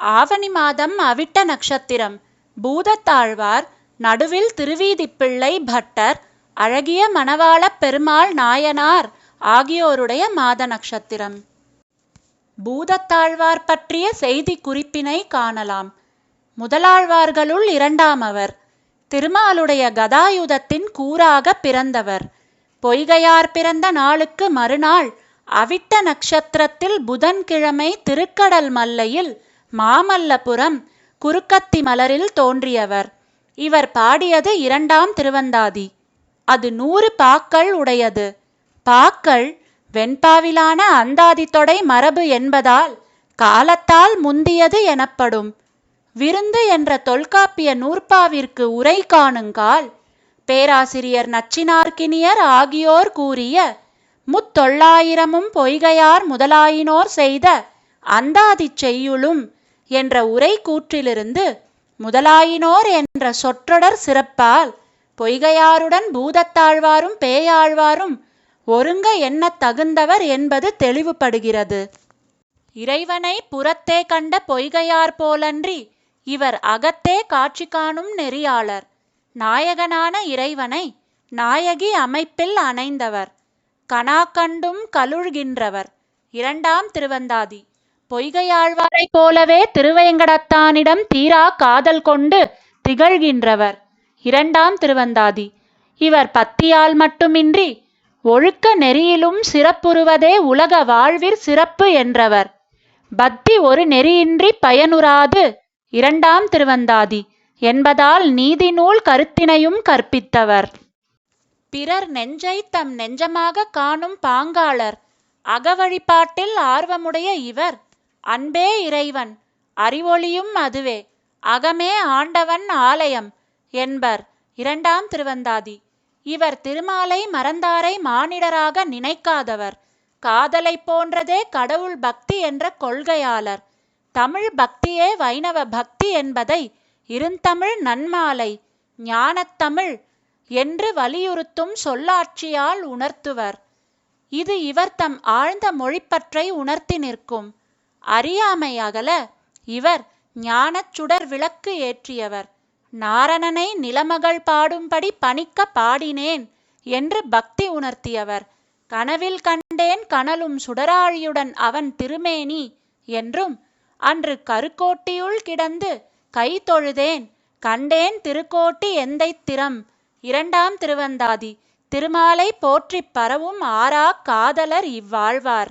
ஆவணி மாதம் அவிட்ட நட்சத்திரம். பூதத்தாழ்வார் நடுவில் திருவீதிப்பிள்ளை பட்டர் அழகிய மணவாளப் பெருமாள் நாயனார் ஆகியோருடைய மாத நட்சத்திரம். பூதத்தாழ்வார் பற்றிய செய்தி குறிப்பினை காணலாம். முதலாழ்வார்களுள் இரண்டாமவர் திருமாலுடைய கதாயுதத்தின் கூறாக பிறந்தவர். பொய்கையார் பிறந்த நாளுக்கு மறுநாள் அவிட்ட நட்சத்திரத்தில் புதன்கிழமை திருக்கடல் மல்லையில் மாமல்லபுரம் குறுக்கத்தி மலரில் தோன்றியவர். இவர் பாடியது இரண்டாம் திருவந்தாதி. அது நூறு பாக்கள் உடையது. பாக்கள் வெண்பாவிலான அந்தாதி தொடை மரபு என்பதால் காலத்தால் முந்தியது எனப்படும். விருந்து என்ற தொல்காப்பிய நூற்பாவிற்கு உரை காணுங்கால் பேராசிரியர் நச்சினார்க்கினியர் ஆகியோர் கூறிய முத்தொள்ளாயிரமும் பொய்கையார் முதலாயினோர் செய்த அந்தாதி செய்யுளும் என்ற உரை கூற்றிலிருந்து முதலாயினோர் என்ற சொற்றொடர் சிறப்பால் பொய்கையாருடன் பூதத்தாழ்வாரும் பேயாழ்வாரும் ஒருங்க எண்ணத் தகுந்தவர் என்பது தெளிவுபடுகிறது. இறைவனை புறத்தே கண்ட பொய்கையார் போலன்றி இவர் அகத்தே காட்சி காணும் நெறியாளர். நாயகனான இறைவனை நாயகி அமைப்பில் அணைந்தவர். கனாக்கண்டும் கலுழ்கின்றவர். இரண்டாம் திருவந்தாதி. பொய்கையாழ்வாரைப் போலவே திருவேங்கடத்தானிடம் தீரா காதல் கொண்டு திகழ்கின்றவர். இரண்டாம் திருவந்தாதி. இவர் பத்தியால் மட்டுமின்றி ஒழுக்க நெறியிலும் சிறப்புறுவதே உலக வாழ்விற் சிறப்பு என்றவர். பக்தி ஒரு நெறியின்றி பயனுறாது. இரண்டாம் திருவந்தாதி. என்பதால் நீதி நூல் கருத்தினையும் கற்பித்தவர். பிறர் நெஞ்சை தம் நெஞ்சமாக காணும் பாங்காளர். அகவழிபாட்டில் ஆர்வமுடைய இவர். அன்பே இறைவன் அறிவொளியும் அதுவே. அகமே ஆண்டவன் ஆலயம் என்பர் இரண்டாம் திருவந்தாதி. இவர் திருமாலை மறந்தாரை மானிடராக நினைக்காதவர். காதலை போன்றதே கடவுள் பக்தி என்ற கொள்கையாளர். தமிழ் பக்தியே வைணவ பக்தி என்பதை இருந்தமிழ் நன்மாலை ஞானத்தமிழ் என்று வலியுறுத்தும் சொல்லாட்சியால் உணர்த்துவர். இது இவர் தம் ஆழ்ந்த மொழிப்பற்றை உணர்த்தி நிற்கும். அறியாமை அகல இவர் ஞானச் சுடர் விளக்கு ஏற்றியவர். நாரணனை நிலமகள் பாடும்படி பணிக்க பாடினேன் என்று பக்தி உணர்த்தியவர். கனவில் கண்டேன் கனலும் சுடராழியுடன் அவன் திருமேனி என்றும் அன்று கருக்கோட்டியுள் கிடந்து கை தொழுதேன். கண்டேன் திருக்கோட்டி எந்தைத் திறம். இரண்டாம் திருவந்தாதி. திருமாலை போற்றிப் பரவும் ஆறா காதலர் இவ்வாழ்வார்.